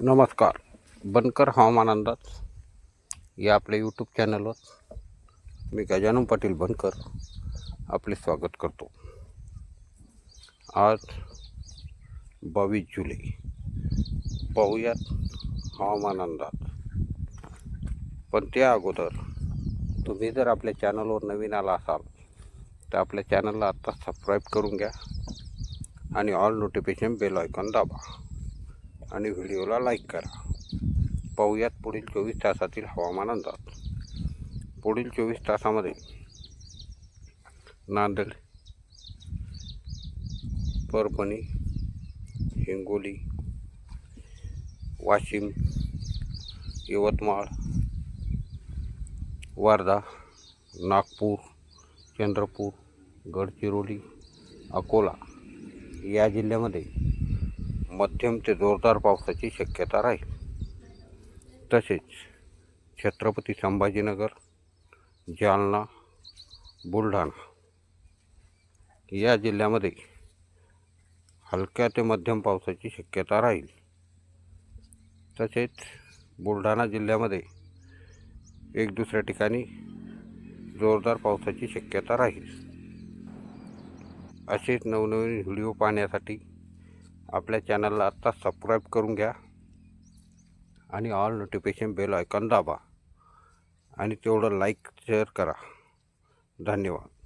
नमस्कार. बनकर हवामान अंदाज. या आपल्या यूट्यूब चॅनलवर मी गजानन पाटील बनकर आपले स्वागत करतो. आज बावीस जुलै. पाहूयात हवामान अंदाज. पण त्या अगोदर तुम्ही जर आपल्या चॅनलवर नवीन आला असाल तर आपल्या चॅनलला आत्ता सबस्क्राईब करून घ्या आणि ऑल नोटिफिकेशन बेल आयकॉन दाबा. आणि व्हिडिओला लाईक करा. पाहूयात पुढील चोवीस तासातील हवामान अंदाज. पुढील चोवीस तासामध्ये नांदेड परभणी हिंगोली वाशिम यवतमाळ वर्धा नागपूर चंद्रपूर गडचिरोली अकोला या जिल्ह्यामध्ये मध्यम ते जोरदार पावसाची शक्यता राहील. तसेच छत्रपती संभाजीनगर जालना बुलढाणा या जिल्ह्यामध्ये हलक्या ते मध्यम पावसाची शक्यता राहील. तसेच बुलढाणा जिल्ह्यामध्ये एक दुसऱ्या ठिकाणी जोरदार पावसाची शक्यता राहील. असेच नवनवीन व्हिडिओ पाहण्यासाठी आपल्या चॅनलला आत्ता सबस्क्राईब करून घ्या. आणि ऑल नोटिफिकेशन बेल आयकॉन दाबा. आणि तेवढं लाईक शेअर करा. धन्यवाद.